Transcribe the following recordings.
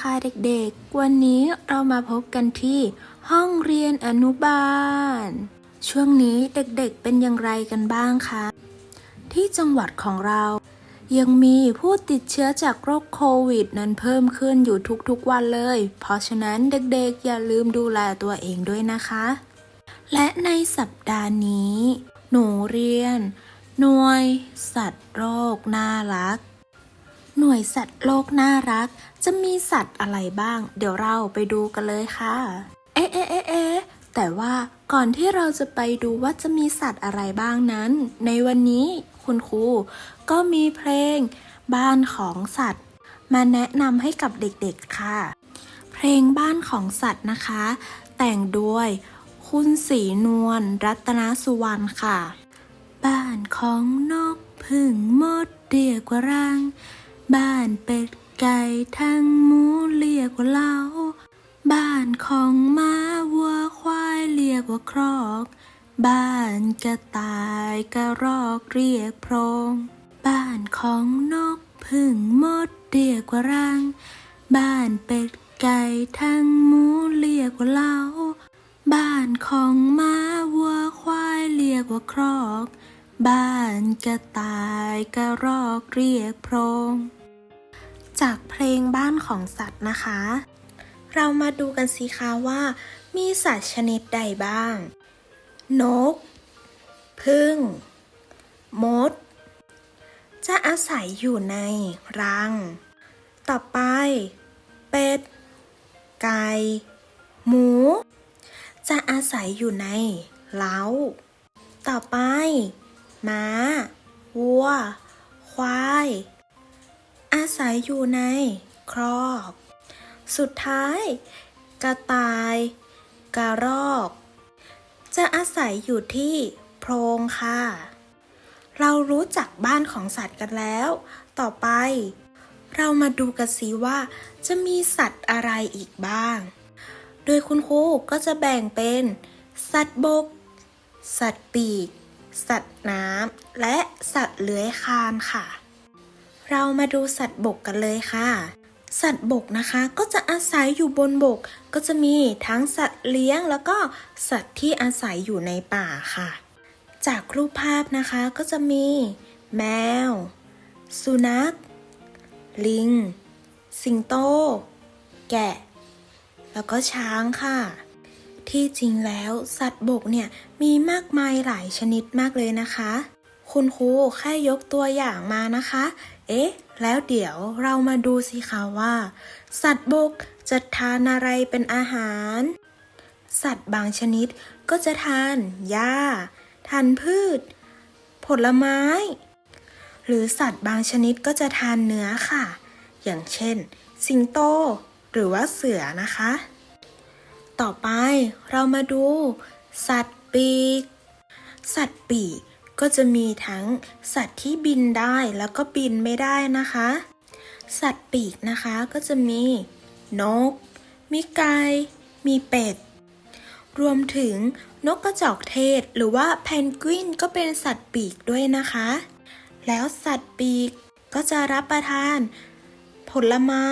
ค่ะเด็กๆ วันนี้เรามาพบกันที่ห้องเรียนอนุบาล ช่วงนี้เด็กๆเป็นอย่างไรกันบ้างคะ ที่จังหวัดของเรา ยังมีผู้ติดเชื้อจากโรคโควิด นั้นเพิ่มขึ้นอยู่ทุกๆวันเลย เพราะฉะนั้นเด็กๆอย่าลืมดูแลตัวเองด้วยนะคะ และในสัปดาห์นี้ หนูเรียน หน่วย สัตว์โรคน่ารัก หน่วยสัตว์โลกน่ารัก จะมีสัตว์อะไรบ้าง เดี๋ยวเราไปดูกันเลยค่ะ เอ๊ะเอ๊ะเอ๊ะเอ๊ะแต่ว่าก่อนที่เราจะไปดูว่าจะมีสัตว์อะไรบ้างนั้น ในวันนี้คุณครูก็มีเพลง บ้านของสัตว์ มาแนะนำให้กับเด็กๆค่ะ เพลงบ้านของสัตว์นะคะ แต่งด้วยคุณสีนวลรัตนสุวรรณค่ะ บ้านของนกผึ่งมดเรียกว่ารัง บ้านเป็ดไก่ทั้งหมูเรียกว่าเล้าบ้านของม้าวัวควายเรียกว่าครอก บ้านกระต่ายกระรอกเรียกโพรง บ้านของนกผึ่งมดเรียกว่ารัง บ้านเป็ดไก่ทั้งหมูเรียกว่าเล้าบ้านของม้าวัวควายเรียกว่าครอก บ้านกระต่ายกระรอกเรียกโพรง จากเพลงบ้านของสัตว์นะคะ เรามาดูกันสิคะว่า มีสัตว์ชนิดใดบ้าง นก พึ่ง มด จะอาศัยอยู่ในรัง ต่อไป เป็ด ไก่ หมู จะอาศัยอยู่ในเล้า ต่อไป ม้า วัว ควาย อาศัยอยู่ในครอกสุดท้าย กระต่าย กระรอก จะอาศัยอยู่ที่โพรงค่ะ เรารู้จักบ้านของสัตว์กันแล้ว ต่อไป เรามาดูกันสิว่า จะมีสัตว์อะไรอีกบ้าง โดยคุณครูก็จะแบ่งเป็น สัตว์บก สัตว์ปีก สัตว์น้ำ และสัตว์เลื้อยคลานค่ะ เรามาดูสัตว์บกกันเลยค่ะ สัตว์บกนะคะก็จะอาศัยอยู่บนบก ก็จะมีทั้งสัตว์เลี้ยงแล้วก็สัตว์ที่อาศัยอยู่ในป่าค่ะ จากรูปภาพนะคะก็จะมี แมว สุนัข ลิง สิงโต แกะ แล้วก็ช้างค่ะ ที่จริงแล้วสัตว์บกเนี่ยมีมากมายหลายชนิดมากเลยนะคะ คุณครูแค่ยกตัวอย่างมานะคะ เอ๊ะ แล้วเดี๋ยวเรามาดูสิคะว่า สัตว์บกจะทานอะไรเป็นอาหาร สัตว์บางชนิดก็จะทานหญ้า ทานพืช ผลไม้ หรือสัตว์บางชนิดก็จะทานเนื้อค่ะ อย่างเช่น สิงโต หรือว่าเสือนะคะ ต่อไปเรามาดู สัตว์ปีก สัตว์ปีก ก็จะมีทั้งสัตว์ที่บินได้แล้วก็บินไม่ได้นะคะ สัตว์ปีกนะคะก็จะมีนก มีไก่ มีเป็ด รวมถึงนกกระจอกเทศหรือว่าแพนกวินก็เป็นสัตว์ปีกด้วยนะคะ แล้วสัตว์ปีกก็จะรับประทาน ผลไม้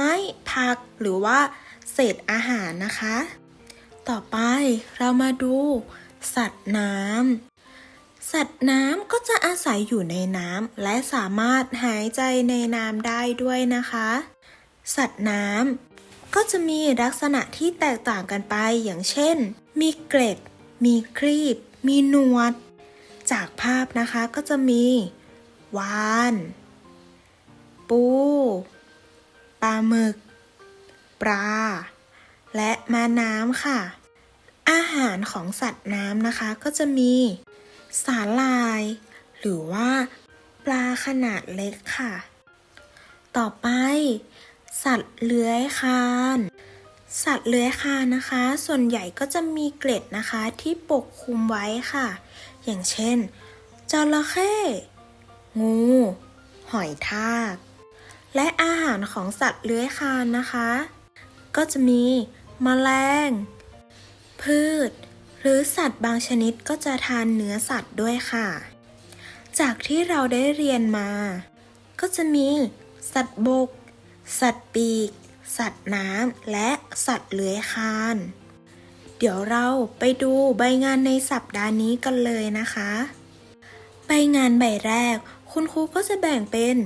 ผักหรือว่าเศษอาหารนะคะ ต่อไปเรามาดู สัตว์น้ำ สัตว์น้ำก็จะอาศัยอยู่ในน้ำและสามารถหายใจในน้ำได้ด้วยนะคะ สัตว์น้ำก็จะมีลักษณะที่แตกต่างกันไปอย่างเช่น มีเกล็ด มีครีบ มีหนวด จากภาพนะคะก็จะมีวาน ปูปลาหมึก ปลา และมาน้ำค่ะ อาหารของสัตว์น้ำนะคะก็จะมี สาลาย หรือว่า ปลาขนาดเล็กค่ะ ต่อไป สัตว์เลื้อยคานสัตว์เลื้อยคานนะคะ ส่วนใหญ่ก็จะมีเกล็ดนะคะที่ปกคลุมไว้ค่ะ อย่างเช่นจระเข้งู หอยทาก และอาหารของสัตว์เลื้อยคานนะคะ ก็จะมีแมลง พืช หรือสัตว์บางชนิดก็จะทานเนื้อสัตว์ด้วยค่ะ จากที่เราได้เรียนมา ก็จะมี สัตว์บก สัตว์ปีก สัตว์น้ำ และสัตว์เลื้อยคลาน เดี๋ยวเราไปดูใบงานในสัปดาห์นี้กันเลยนะคะ ใบงานใบแรก คุณครูก็จะแบ่งเป็น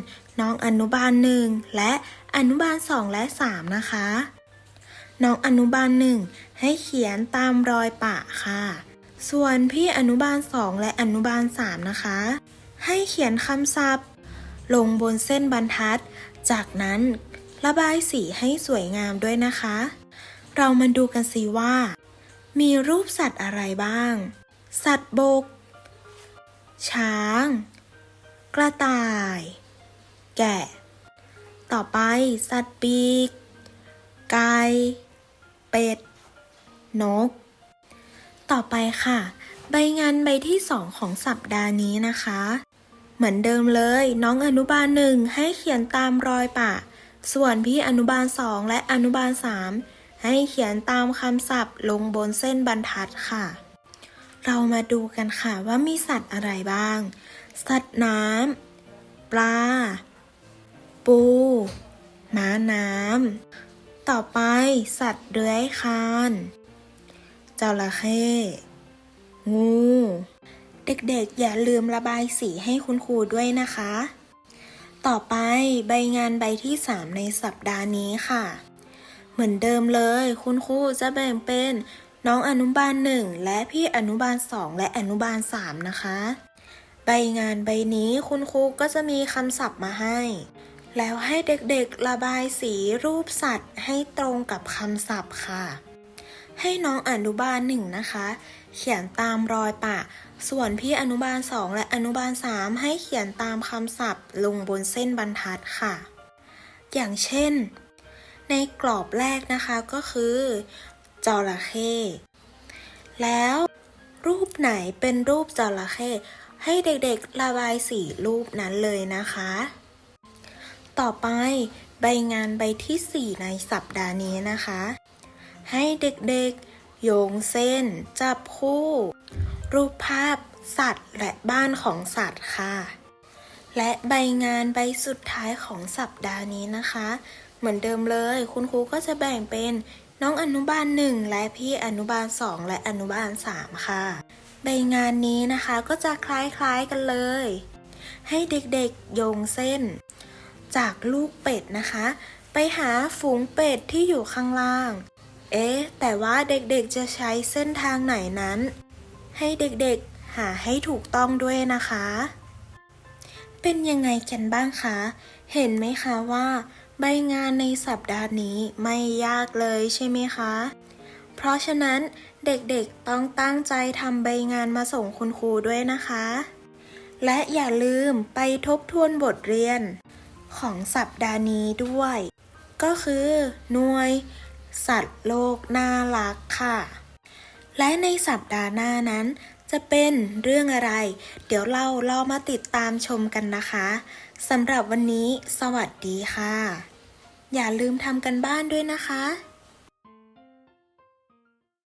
น้องอนุบาลหนึ่งและอนุบาลสองและสามนะคะ น้องอนุบาลหนึ่งให้เขียนตามรอยปะค่ะ ส่วนพี่อนุบาลสองและอนุบาลสามนะคะ ให้เขียนคำศัพท์ ลงบนเส้นบรรทัด จากนั้นระบายสีให้สวยงามด้วยนะคะ เรามาดูกันสิว่า มีรูปสัตว์อะไรบ้าง สัตว์บก ช้าง กระต่าย แกะ ต่อไปสัตว์ปีก ไก่ เป็ด นก ต่อไปค่ะ ใบงานใบที่สองของสัปดาห์นี้นะคะ เหมือนเดิมเลยน้องอนุบาลหนึ่งให้เขียนตามรอยปะ ส่วนพี่อนุบาลสองและอนุบาลสามให้เขียนตามคำศัพท์ลงบนเส้นบรรทัดค่ะ เรามาดูกันค่ะว่ามีสัตว์อะไรบ้าง สัตว์น้ำปลา ปู ม้าน้ำ ต่อไปสัตว์เลื้อยคลานจระเข้งู เด็กๆ อย่าลืมระบายสีให้คุณครูด้วยนะคะ ต่อไปใบงานใบที่ 3 ในสัปดาห์นี้ค่ะ เหมือนเดิมเลย คุณครูจะแบ่งเป็นน้องอนุบาลหนึ่งและพี่อนุบาลสองและอนุบาลสามนะคะ ใบงานใบนี้คุณครูก็จะมีคำศัพท์มาให้ แล้วให้เด็กๆระบายสีรูปสัตว์ให้ตรงกับคำศัพท์ค่ะ ให้น้องอนุบาลหนึ่งนะคะ เขียนตามรอยปะ ส่วนพี่อนุบาลสองและอนุบาลสามให้เขียนตามคำศัพท์ลงบนเส้นบรรทัดค่ะ อย่างเช่น ในกรอบแรกนะคะก็คือจระเข้แล้วรูปไหนเป็นรูปจระเข้ให้เด็กๆระบายสีรูปนั้นเลยนะคะ ต่อไปใบงานใบที่ 4 ในสัปดาห์นี้นะคะ ให้เด็กๆ โยงเส้น จับคู่ รูปภาพ สัตว์และบ้านของสัตว์ค่ะ และใบงานใบสุดท้ายของสัปดาห์นี้นะคะ เหมือนเดิมเลย คุณครูก็จะแบ่งเป็นน้องอนุบาลหนึ่งและพี่อนุบาลสองและอนุบาลสามค่ะ ใบงานนี้นะคะก็จะคล้ายๆกันเลย ให้เด็กๆ โยงเส้น จากลูกเป็ดนะคะ ไปหาฝูงเป็ดที่อยู่ข้างล่าง เอ๊ะ แต่ว่าเด็กๆจะใช้เส้นทางไหนนั้น ให้เด็กๆหาให้ถูกต้องด้วยนะคะ เป็นยังไงกันบ้างคะ เห็นไหมคะว่า ใบงานในสัปดาห์นี้ไม่ยากเลยใช่ไหมคะ เพราะฉะนั้นเด็กๆต้องตั้งใจทำใบงานมาส่งคุณครูด้วยนะคะและอย่าลืมไปทบทวนบทเรียน ของสัปดาห์นี้ด้วย ก็คือหน่วย สัตว์โลกน่ารักค่ะ และในสัปดาห์หน้านั้น จะเป็นเรื่องอะไร เดี๋ยวเรารอมาติดตามชมกันนะคะสำหรับวันนี้ สวัสดีค่ะ อย่าลืมทำกันบ้านด้วยนะคะ